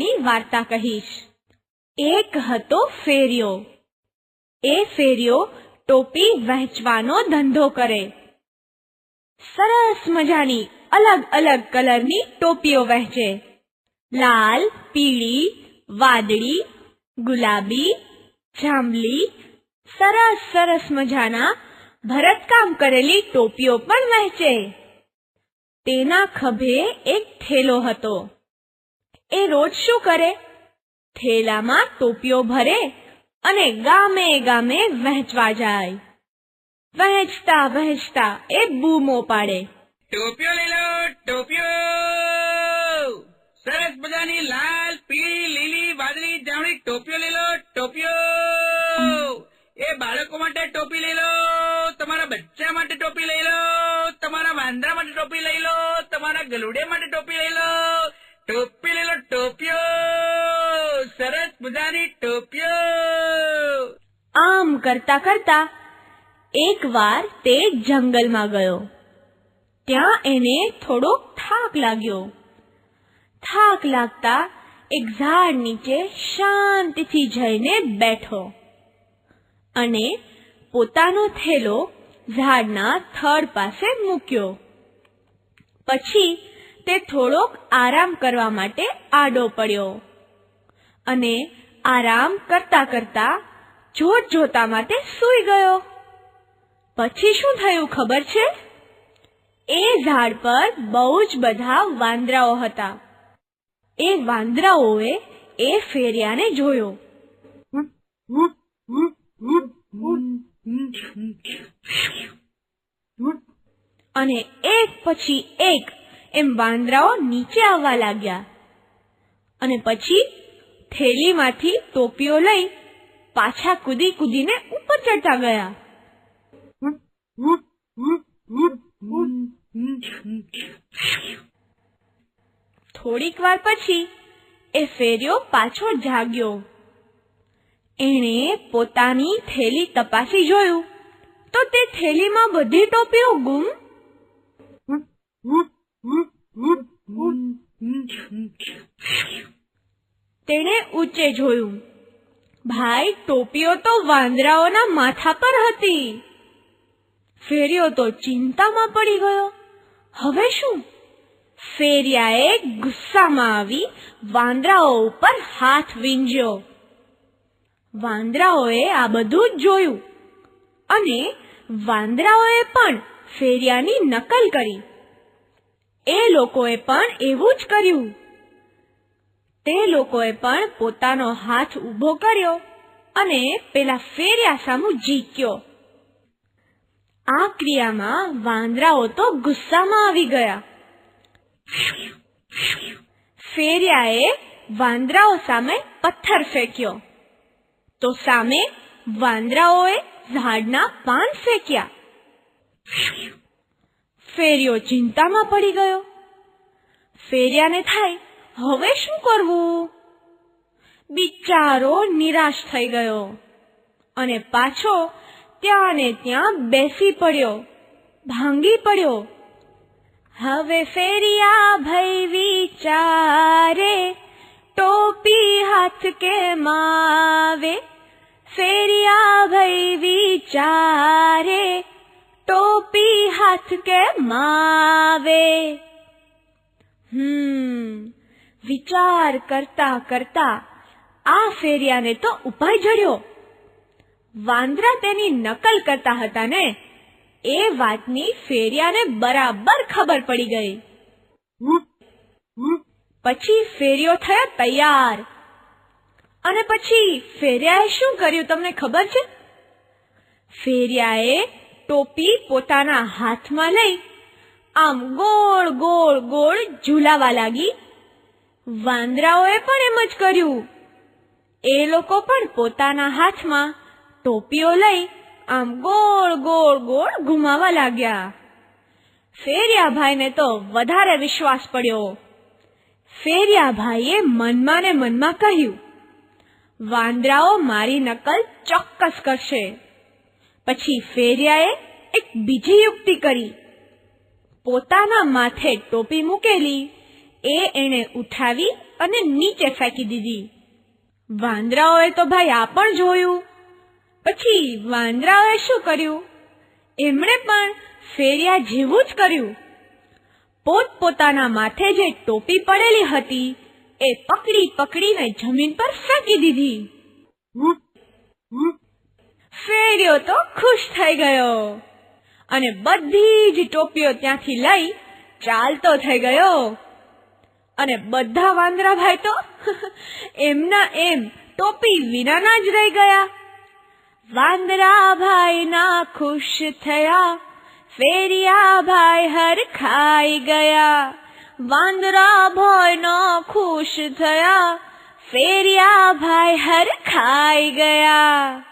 ફેરિયાની વાર્તા કહીશ. એક હતો ફેરિયો. એ ફેરિયો ટોપી વહેંચવાનો ધંધો કરે. સરસ મજાની અલગ અલગ કલરની ટોપીઓ વહેંચે. લાલ, પીળી, વાદળી, ગુલાબી, જાંબલી, સરસ સરસ મજાના ભરતકામ કરેલી ટોપીઓ પણ વહેંચે. તેના ખભે એક થેલો હતો. એ રોજ શું કરે? થેલામાં ટોપીઓ ભરે અને ગામે ગામે વહેંચવા જાય. વહેંચતા વહેંચતા એ બૂમો પાડે. ટોપીઓ લઈ લો, ટોપીઓ! સરસ મજાની લાલ, પીળી, લીલી, વાદળી જામણી ટોપીઓ લઈ લો, ટોપીઓ! એ બાળકો માટે ટોપી લઈ લો, તમારા બચ્ચા માટે ટોપી લઈ લો, તમારા વાંદરા માટે ટોપી લઈ લો, તમારા ગલુડિયા માટે ટોપી લઈ લો ટોપી લો સરસ મજાની ટોપિયો આમ કરતા કરતા એકવાર તે જંગલમાં ગયો. ત્યાં એને થોડો થાક લાગ્યો. થાક લાગતા એક ઝાડ નીચે શાંતિથી જઈને બેઠો અને પોતાનો થેલો ઝાડના થડ પાસે મૂક્યો. પછી તે થોડોક આરામ કરવા માટે આડો પડ્યો. અને આરામ કરતા કરતા જોત જોતામાં તે સૂઈ ગયો. પછી શું થયું ખબર છે? એ ઝાડ પર બહુ જ બધા વાંદરાઓ હતા. એ વાંદરાઓએ એ ફેરિયાને જોયો. અને એક પછી એક એમ વાંદરાઓ નીચે આવવા લાગ્યા. અને પછી થેલીમાંથી ટોપીઓ લઈ પાછા કૂદી કૂદીને ઉપર ચડતા ગયા. થોડીક વાર પછી એ ફેર્યો પાછો જાગ્યો. એણે પોતાની થેલી તપાસી જોયું. તો તે થેલીમાં બધી ટોપીઓ ગુમ? તેણે ઊંચે જોયું. ભાઈ, ટોપીઓ તો વાંદરાઓના માથા પર હતી. ફેરિયો તો ચિંતામાં પડી ગયો. હવે શું? ફેરિયાએ ગુસ્સામાં આવી વાંદરાઓ ઉપર હાથ વીંજ્યો. વાંદરાઓએ આ બધું જ જોયું અને વાંદરાઓએ પણ ફેરિયાની નકલ કરી. એ લોકોએ પણ એવું જ કર્યું. તે લોકોએ પણ પોતાનો હાથ ઊભો કર્યો અને પેલા ફેરિયા સામુ જીક્યો આ ક્રિયામાં વાંદરાઓ તો ગુસ્સામાં આવી ગયા. ફેર્યાએ વાંદરાઓ સામે પથ્થર ફેંક્યો. તો સામે વાંદરાઓએ ઝાડના પાન ફેંક્યા. ફેરિયો ચિંતામાં પડી ગયો. ફેરિયાને થાય, હવે શું કરવું? બિચારો નિરાશ થઈ ગયો અને પાછો ત્યાં ને ત્યાં બેસી પડ્યો, ભાંગી પડ્યો. હવે ફેરિયા ભઈ વિચારે, ટોપી હાથ કે માવે ફેરિયા ભઈ વિચારે હાથ કે માવે. હમ, વિચાર કરતા કરતા આ ફેરિયાને તો ઉપાય જડ્યો વાંદરા તેની નકલ કરતા હતા ને, એ વાતની ફેરિયાને બરાબર ખબર પડી ગઈ. પછી ફેરિયો થયો તૈયાર. અને પછી ફેરિયાએ શું કર્યું, તમને ખબર છે? ફેરિયાએ ટોપી પોતાના હાથમાં લઈ આમ ગોળ ગોળ ગોળ ઝૂલાવા લાગી. વાંદરાઓએ પણ એમ જ કર્યું. એ લોકો પણ પોતાના હાથમાં ટોપીઓ લઈ આમ ગોળ ગોળ ગોળ ઘુમાવા લાગ્યા. ફેરિયાભાઈને તો વધારે વિશ્વાસ પડ્યો. ફેરિયાભાઈએ મનમાં ને મનમાં કહ્યું, વાંદરાઓ મારી નકલ ચોક્કસ કરશે. પછી ફેરિયાએ એક બીજી યુક્તિ કરી. પોતાના માથે ટોપી મૂકેલી, એ એણે ઉઠાવી અને નીચે ફેંકી દીધી. વાંદરાઓએ તો ભાઈ આ પણ જોયું. પછી વાંદરાઓએ શું કર્યું? એમણે પણ ફેરિયા જેવું જ કર્યું. પોતપોતાના માથે જે ટોપી પડેલી હતી, એ પકડી પકડીને જમીન પર ફેંકી દીધી. ફેરિયો તો ખુશ થઈ ગયો. અને બધી જ ટોપીઓ ત્યાંથી લઈ ચાલતો થઈ ગયો. અને બધા વાંદરાભાઈ તો એમના એમ ટોપી વિનાના જ રહી ગયા. વાંદરાભાઈ ના ખુશ થયા. ફેરિયા ભાઈ હર ખાઈ ગયા. વાંદરા ભાઈ ના ખુશ થયા. ફેરિયા ભાઈ હર ખાઈ ગયા.